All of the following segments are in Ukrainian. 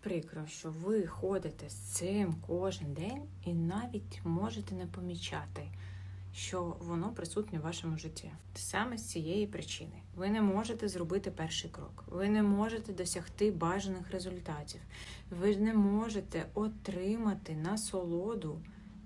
прикро, що ви ходите з цим кожен день і навіть можете не помічати, що воно присутнє в вашому житті. Саме з цієї причини. Ви не можете зробити перший крок, ви не можете досягти бажаних результатів, ви не можете отримати насолоду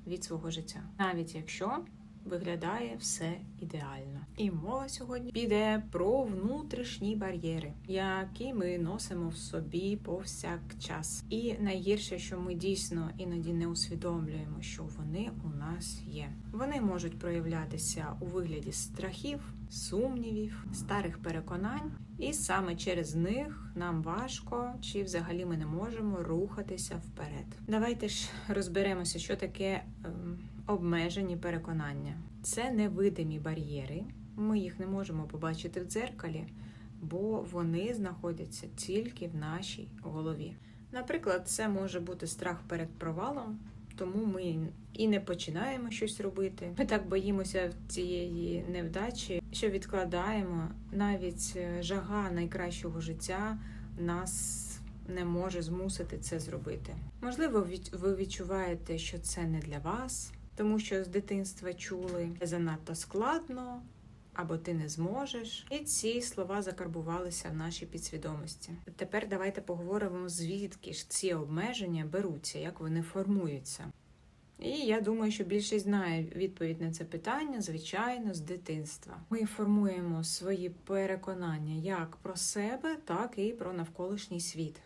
від свого життя, навіть якщо виглядає все ідеально. І мова сьогодні піде про внутрішні бар'єри, які ми носимо в собі повсякчас. І найгірше, що ми дійсно іноді не усвідомлюємо, що вони у нас є. Вони можуть проявлятися у вигляді страхів, сумнівів, старих переконань, і саме через них нам важко чи взагалі ми не можемо рухатися вперед. Давайте ж розберемося, що таке. ем, обмежені переконання. Це невидимі бар'єри. Ми їх не можемо побачити в дзеркалі, бо вони знаходяться тільки в нашій голові. Наприклад, це може бути страх перед провалом, тому ми і не починаємо щось робити. Ми так боїмося цієї невдачі, що відкладаємо навіть е, жага найкращого життя нас. Не може змусити це зробити. Можливо, ви відчуваєте, що це не для вас, тому що з дитинства чули «Це занадто складно або ти не зможеш. І ці слова закарбувалися в нашій підсвідомості. Тепер давайте поговоримо, звідки ж ці обмеження беруться, як вони формуються. І я думаю, що більшість знає відповідь на це питання, звичайно, з дитинства. Ми формуємо свої переконання як про себе, так і про навколишній світ.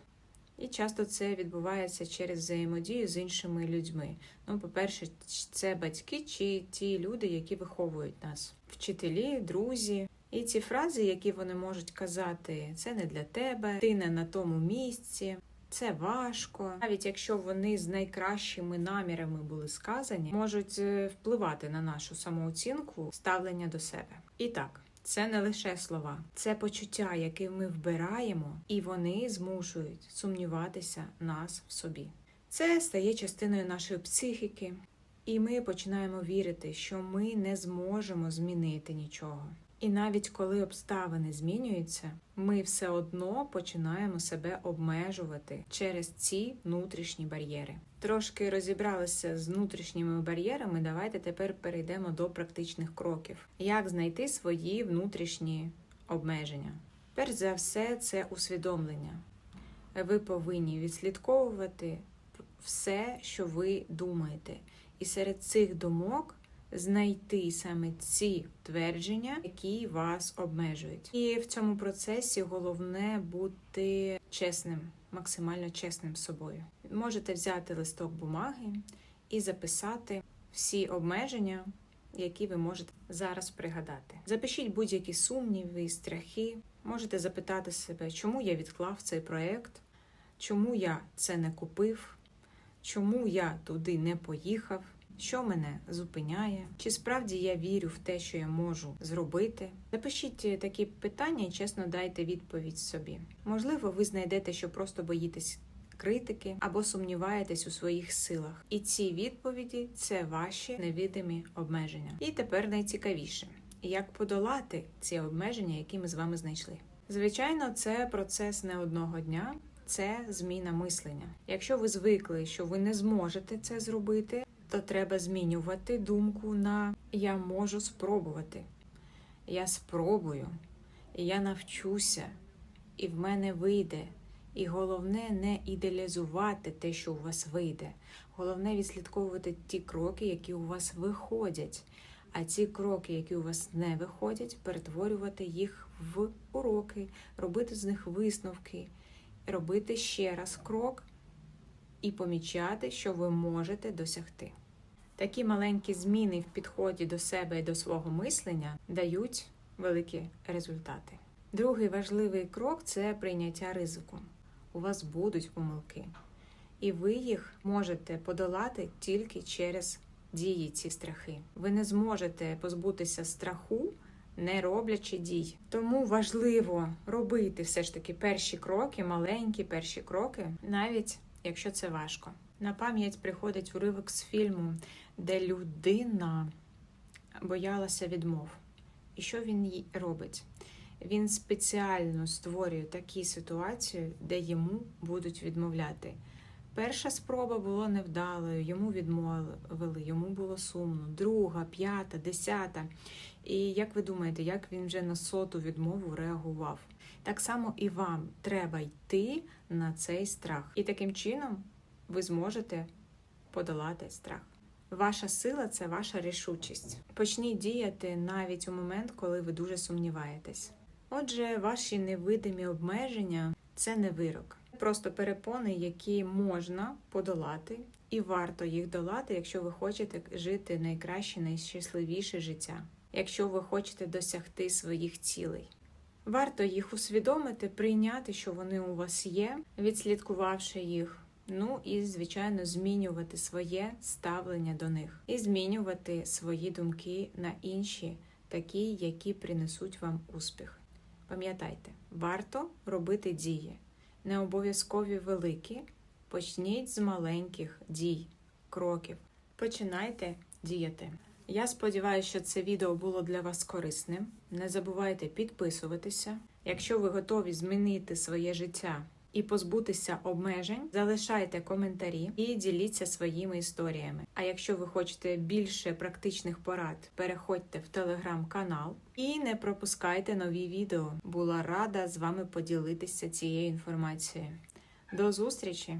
І часто це відбувається через взаємодію з іншими людьми. Ну, по-перше, це батьки чи ті люди, які виховують нас, вчителі, друзі. І ці фрази, які вони можуть казати, це не для тебе, ти не на тому місці, це важко. Навіть якщо вони з найкращими намірами були сказані, можуть е, впливати на нашу самооцінку, ставлення до себе. І так. Це не лише слова, це почуття, які ми вбираємо, і вони змушують сумніватися нас в собі. Це стає частиною нашої психіки, і ми починаємо вірити, що ми не зможемо змінити нічого. І навіть коли обставини змінюються, ми все одно починаємо себе обмежувати через ці внутрішні бар'єри. Трошки розібралися з внутрішніми бар'єрами. Давайте тепер перейдемо до практичних кроків. Як знайти свої внутрішні обмеження? Перш за все, це усвідомлення. Ви повинні відслідковувати все, що ви думаєте, і серед цих думок знайти саме ці твердження, які вас обмежують. І в цьому процесі головне бути чесним, максимально чесним з собою. Можете взяти листок бумаги і записати всі обмеження, які ви можете зараз пригадати. Запишіть будь-які сумніви страхи. Можете запитати себе, чому я відклав цей проект, чому я це не купив, чому я туди не поїхав. Що мене зупиняє? Чи справді я вірю в те, що я можу зробити? Запишіть такі питання і чесно дайте відповідь собі. Можливо, ви знайдете, що просто боїтесь критики або сумніваєтесь у своїх силах. І ці відповіді це ваші невидимі обмеження. І тепер найцікавіше, як подолати ці обмеження, які ми з вами знайшли. Звичайно, це процес не одного дня. Це зміна мислення. Якщо ви звикли, що ви не зможете це зробити, то треба змінювати думку на я можу спробувати. Я спробую, і я навчуся, і в мене вийде. І головне не ідеалізувати те, що у вас вийде. Головне відслідковувати ті кроки, які у вас виходять. А ці кроки, які у вас не виходять, перетворювати їх в уроки, робити з них висновки, робити ще раз крок і помічати, що ви можете досягти. Такі маленькі зміни в підході до себе і до свого мислення дають великі результати. Другий важливий крок це прийняття ризику. У вас будуть помилки, і ви їх можете подолати тільки через дії ці страхи. Ви не зможете позбутися страху, не роблячи дій. Тому важливо робити все ж таки перші кроки, маленькі перші кроки, навіть якщо це важко. На пам'ять приходить уривок з фільму, де людина боялася відмов. І що він робить? Він спеціально створює такі ситуації, де йому будуть відмовляти. Перша спроба була невдалою, йому відмовили, йому було сумно. Друга, п'ята, десята. І як ви думаєте, як він вже на соту відмову реагував? Так само і вам треба йти на цей страх. І таким чином ви зможете подолати страх. Ваша сила це ваша рішучість. Почніть діяти навіть у момент, коли ви дуже сумніваєтесь. Отже, ваші невидимі обмеження це не вирок, просто перепони, які можна подолати, і варто їх долати, якщо ви хочете жити найкраще, найщасливіше життя, якщо ви хочете досягти своїх цілей. Варто їх усвідомити, прийняти, що вони у вас є, відслідкувавши їх. Ну і, звичайно, змінювати своє ставлення до них і змінювати свої думки на інші, такі, які принесуть вам успіх. Пам'ятайте, варто робити дії, не обов'язкові великі. Почніть з маленьких дій, кроків. Починайте діяти. Я сподіваюся, що це відео було для вас корисним. Не забувайте підписуватися. Якщо ви готові змінити своє життя і позбутися обмежень, залишайте коментарі і діліться своїми історіями. А якщо ви хочете більше практичних порад, переходьте в телеграм-канал і не пропускайте нові відео. Була рада з вами поділитися цією інформацією. До зустрічі!